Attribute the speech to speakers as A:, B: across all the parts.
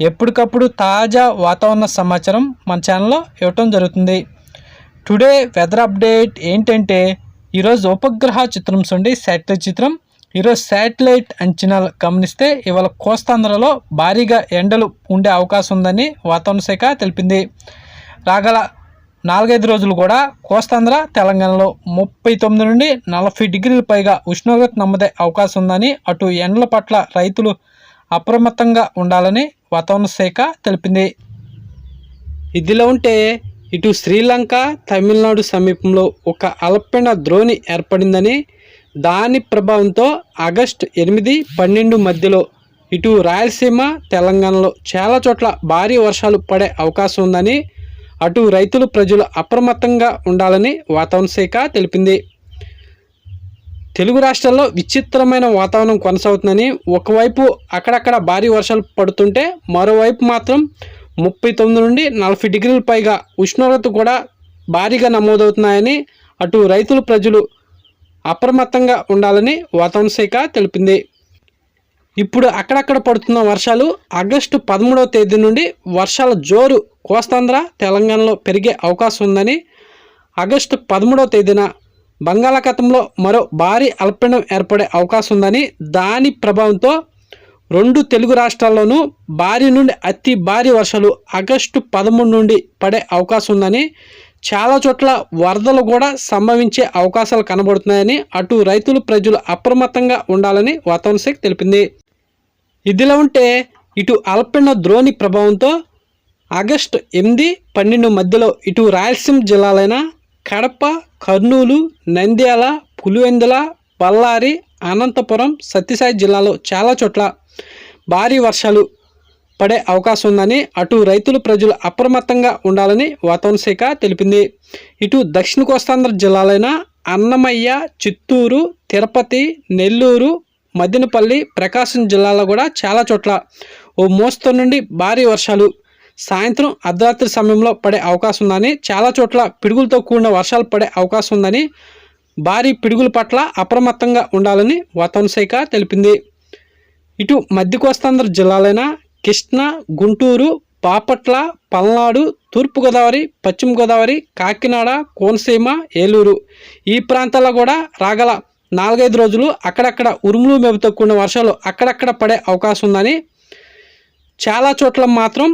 A: ఎప్పటికప్పుడు తాజా వాతావరణ సమాచారం మన ఛానల్లో ఇవ్వటం జరుగుతుంది. టుడే వెదర్ అప్డేట్ ఏంటంటే ఈరోజు ఉపగ్రహ చిత్రం చూడండి శాటిలైట్ చిత్రం. ఈరోజు శాటిలైట్ అంచనాలు గమనిస్తే ఇవాళ కోస్తాంధ్రలో భారీగా ఎండలు ఉండే అవకాశం ఉందని వాతావరణ శాఖ తెలిపింది. రాగల నాలుగైదు రోజులు కూడా కోస్తాంధ్ర తెలంగాణలో ముప్పై తొమ్మిది నుండి నలభై డిగ్రీల పైగా ఉష్ణోగ్రత నమ్మదే అవకాశం ఉందని అటు ఎండల పట్ల రైతులు అప్రమత్తంగా ఉండాలని వాతావరణ శాఖ తెలిపింది. ఇదిలో ఉంటే ఇటు శ్రీలంక తమిళనాడు సమీపంలో ఒక అల్పీన ద్రోణి ఏర్పడిందని దాని ప్రభావంతో ఆగస్టు ఎనిమిది పన్నెండు మధ్యలో ఇటు రాయలసీమ తెలంగాణలో చాలా చోట్ల భారీ వర్షాలు పడే అవకాశం ఉందని అటు రైతులు ప్రజలు అప్రమత్తంగా ఉండాలని వాతావరణ శాఖ తెలిపింది. తెలుగు రాష్ట్రాల్లో విచిత్రమైన వాతావరణం కొనసాగుతుందని ఒకవైపు అక్కడక్కడ భారీ వర్షాలు పడుతుంటే మరోవైపు మాత్రం ముప్పై తొమ్మిది నుండి నలభై డిగ్రీల పైగా ఉష్ణోగ్రత కూడా భారీగా నమోదవుతున్నాయని అటు రైతులు ప్రజలు అప్రమత్తంగా ఉండాలని వాతావరణ శాఖ తెలిపింది. ఇప్పుడు అక్కడక్కడ పడుతున్న వర్షాలు ఆగస్టు పదమూడవ తేదీ నుండి వర్షాల జోరు కోస్తాంధ్ర తెలంగాణలో పెరిగే అవకాశం ఉందని ఆగస్టు పదమూడవ తేదీన బంగాళాఖాతంలో మరో భారీ అల్పపీడనం ఏర్పడే అవకాశం ఉందని దాని ప్రభావంతో రెండు తెలుగు రాష్ట్రాల్లోనూ భారీ నుండి అతి భారీ వర్షాలు ఆగస్టు పదమూడు నుండి పడే అవకాశం ఉందని చాలా చోట్ల వరదలు కూడా సంభవించే అవకాశాలు కనబడుతున్నాయని అటు రైతులు ప్రజలు అప్రమత్తంగా ఉండాలని వాతావరణ శాఖ తెలిపింది. ఇదిలా ఉంటే ఇటు అల్పపీడన ద్రోణి ప్రభావంతో ఆగస్టు ఎనిమిది పన్నెండు మధ్యలో ఇటు రాయలసీమ జిల్లాలైన కడప కర్నూలు నంద్యాల పులివెందుల బళ్ళారి అనంతపురం సత్యసాయి జిల్లాలో చాలా చోట్ల భారీ వర్షాలు పడే అవకాశం ఉందని అటు రైతులు ప్రజలు అప్రమత్తంగా ఉండాలని వాతావరణ శాఖ తెలిపింది. ఇటు దక్షిణ కోస్తాంధ్ర జిల్లాలైన అన్నమయ్య చిత్తూరు తిరుపతి నెల్లూరు మదినపల్లి ప్రకాశం జిల్లాలో కూడా చాలా చోట్ల ఓ మోస్తరు నుండి భారీ వర్షాలు సాయంత్రం అర్ధరాత్రి సమయంలో పడే అవకాశం ఉందని చాలా చోట్ల పిడుగులతో కూడిన వర్షాలు పడే అవకాశం ఉందని భారీ పిడుగుల పట్ల అప్రమత్తంగా ఉండాలని వాతావరణ శాఖ తెలిపింది. ఇటు మధ్య కోస్తాంధ్ర జిల్లాలైన కృష్ణా గుంటూరు బాపట్ల పల్నాడు తూర్పుగోదావరి పశ్చిమ గోదావరి కాకినాడ కోనసీమ ఏలూరు ఈ ప్రాంతాల్లో కూడా రాగల నాలుగైదు రోజులు అక్కడక్కడ ఉరుములు మెబుతో కూడిన వర్షాలు అక్కడక్కడ పడే అవకాశం ఉందని చాలా చోట్ల మాత్రం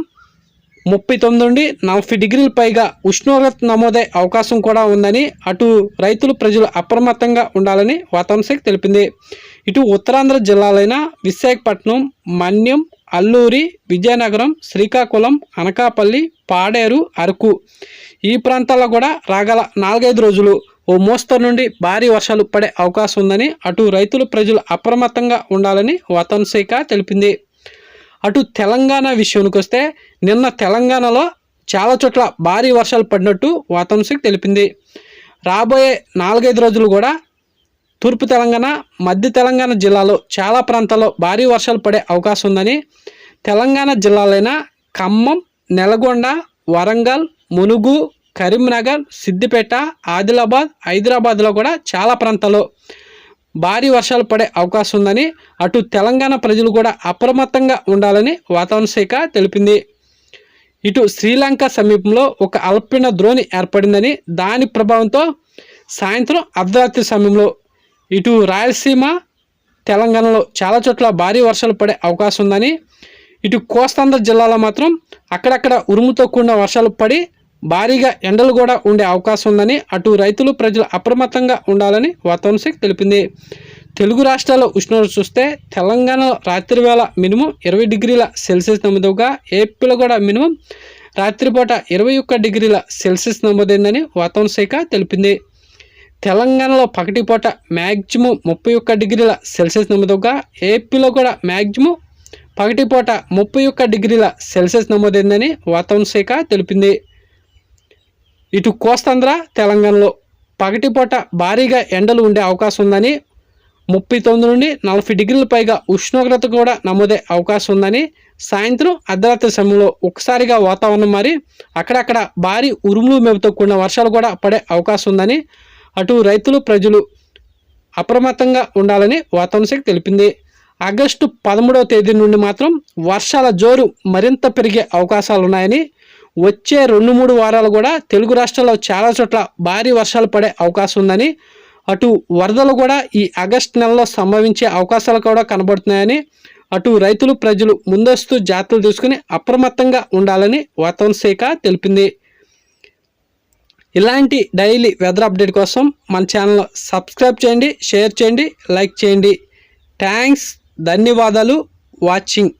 A: ముప్పై తొమ్మిది నుండి నలభై డిగ్రీల పైగా ఉష్ణోగ్రత నమోదే అవకాశం కూడా ఉందని అటు రైతులు ప్రజలు అప్రమత్తంగా ఉండాలని వాతావరణ శాఖ తెలిపింది. ఇటు ఉత్తరాంధ్ర జిల్లాలైన విశాఖపట్నం మన్యం అల్లూరి విజయనగరం శ్రీకాకుళం అనకాపల్లి పాడేరు అరకు ఈ ప్రాంతాల్లో కూడా రాగల నాలుగైదు రోజులు ఓ మోస్తరు నుండి భారీ వర్షాలు పడే అవకాశం ఉందని అటు రైతులు ప్రజలు అప్రమత్తంగా ఉండాలని వాతావరణ శాఖ తెలిపింది. అటు తెలంగాణ విషయానికి వస్తే నిన్న తెలంగాణలో చాలా చోట్ల భారీ వర్షాలు పడినట్టు వాతావరణ తెలిపింది. రాబోయే నాలుగైదు రోజులు కూడా తూర్పు తెలంగాణ మధ్య తెలంగాణ జిల్లాలో చాలా ప్రాంతాల్లో భారీ వర్షాలు పడే అవకాశం ఉందని తెలంగాణ జిల్లాలైన ఖమ్మం నెలగొండ వరంగల్ మునుగు కరీంనగర్ సిద్దిపేట ఆదిలాబాద్ హైదరాబాద్లో కూడా చాలా ప్రాంతాల్లో భారీ వర్షాలు పడే అవకాశం ఉందని అటు తెలంగాణ ప్రజలు కూడా అప్రమత్తంగా ఉండాలని వాతావరణ శాఖ తెలిపింది. ఇటు శ్రీలంక సమీపంలో ఒక అల్పిన ద్రోణి ఏర్పడిందని దాని ప్రభావంతో సాయంత్రం అర్ధరాత్రి సమయంలో ఇటు రాయలసీమ తెలంగాణలో చాలా చోట్ల భారీ వర్షాలు పడే అవకాశం ఉందని ఇటు కోస్తాంధ్ర జిల్లాలో మాత్రం అక్కడక్కడ ఉరుముతో కూడిన వర్షాలు పడి భారీగా ఎండలు కూడా ఉండే అవకాశం ఉందని అటు రైతులు ప్రజలు అప్రమత్తంగా ఉండాలని వాతావరణ శాఖ తెలిపింది. తెలుగు రాష్ట్రాల్లో ఉష్ణోగ్రత చూస్తే తెలంగాణలో రాత్రి వేళ మినిమం ఇరవై డిగ్రీల సెల్సియస్ నమోదుగా ఏపీలో కూడా మినిమం రాత్రిపూట ఇరవై ఒక్క డిగ్రీల సెల్సియస్ నమోదైందని వాతావరణ శాఖ తెలిపింది. తెలంగాణలో పగటిపూట మ్యాక్సిమం ముప్పై ఒక్క డిగ్రీల సెల్సియస్ నమోదుగా ఏపీలో కూడా మ్యాక్సిమం పగటిపూట ముప్పై ఒక్క డిగ్రీల సెల్సియస్ నమోదైందని వాతావరణ శాఖ తెలిపింది. ఇటు కోస్తాంధ్ర తెలంగాణలో పగటిపూట భారీగా ఎండలు ఉండే అవకాశం ఉందని ముప్పై తొమ్మిది నుండి నలభై డిగ్రీల పైగా ఉష్ణోగ్రత కూడా నమోదే అవకాశం ఉందని సాయంత్రం అర్ధరాత్రి సమయంలో ఒకసారిగా వాతావరణం మారి అక్కడక్కడ భారీ ఉరుములు మెరుపుతో కూడిన వర్షాలు కూడా పడే అవకాశం ఉందని అటు రైతులు ప్రజలు అప్రమత్తంగా ఉండాలని వాతావరణ శాఖ తెలిపింది. ఆగస్టు పదమూడవ తేదీ నుండి మాత్రం వర్షాల జోరు మరింత పెరిగే అవకాశాలు ఉన్నాయని వచ్చే రెండు మూడు వారాలు కూడా తెలుగు రాష్ట్రాల్లో చాలా చోట్ల భారీ వర్షాలు పడే అవకాశం ఉందని అటు వరదలు కూడా ఈ ఆగస్టు నెలలో సంభవించే అవకాశాలు కూడా కనబడుతున్నాయని అటు రైతులు ప్రజలు ముందస్తు జాగ్రత్తలు తీసుకుని అప్రమత్తంగా ఉండాలని వాతావరణ శాఖ తెలిపింది. ఇలాంటి డైలీ వెదర్ అప్డేట్ కోసం మన ఛానల్ సబ్స్క్రైబ్ చేయండి షేర్ చేయండి లైక్ చేయండి. థ్యాంక్స్ ధన్యవాదాలు వాచింగ్.